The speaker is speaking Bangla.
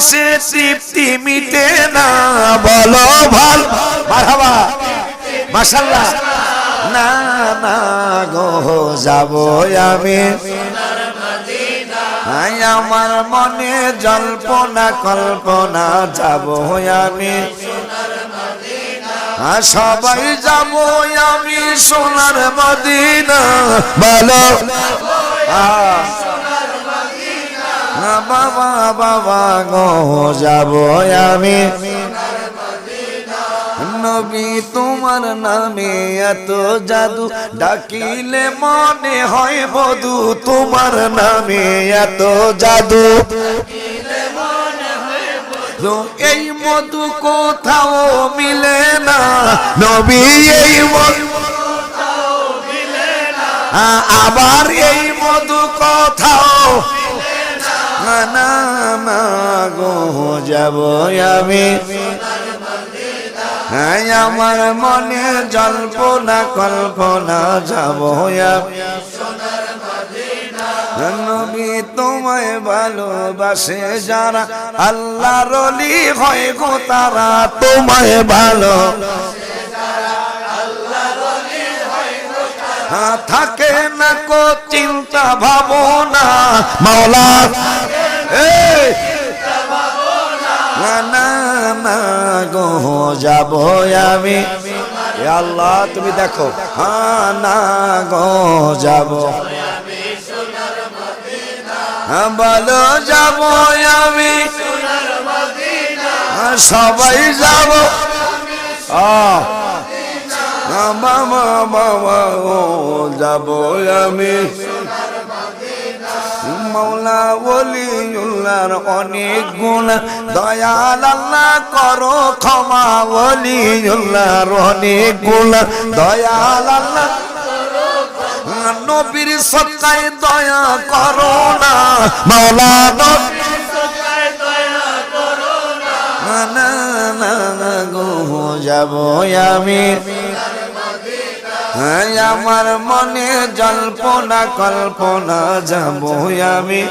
সে তৃপ্তি মিটে না, বলো ভালো। মারহাবা। মাশাল্লাহ। না না গো, যাব আমি। আমার মনে জল্পনা, কল্পনা, যাব আমি। সবাই যাব আমি সোনার মদিনা। বলো। বাবা বাবা গো, যাব আমি। নবী, তোমার নামে এত জাদু। ডাকিলে মনে হয় বধু, তোমার নামে এত জাদু। এই মধু কোথাও মিলে না। নবী, এই মধু আ- আবার এই মধু কোথাও না গো যাব আমি। হ্যাঁ আমার মনে জল্পনা কল্পনা যাব নবী তোমায় ভালোবাসে যারা আল্লাহ রলি হয় গো তারা তোমায় ভালো। হ্যাঁ, থাকে না কো চিন্তা ভাবনা মাওলা। যাব আমি। আল্লাহ তুমি দেখো। হ্যাঁ না গো যাব। হ্যাঁ বলো যাব আমি। হ্যাঁ, সবাই যাব। যাব আমি। মৌলা ওলিউল্লাহর অনেক গুণ। দয়াল আল্লাহ করো ক্ষমা ওলিউল্লাহর অনেক গুণ। দয়াল আল্লাহ নবীর সত্তায় দয়া করো না। মৌলা নবী না না না, গো, যাব আমি। আমার মনে জল্পনা কল্পনা যাব আমি।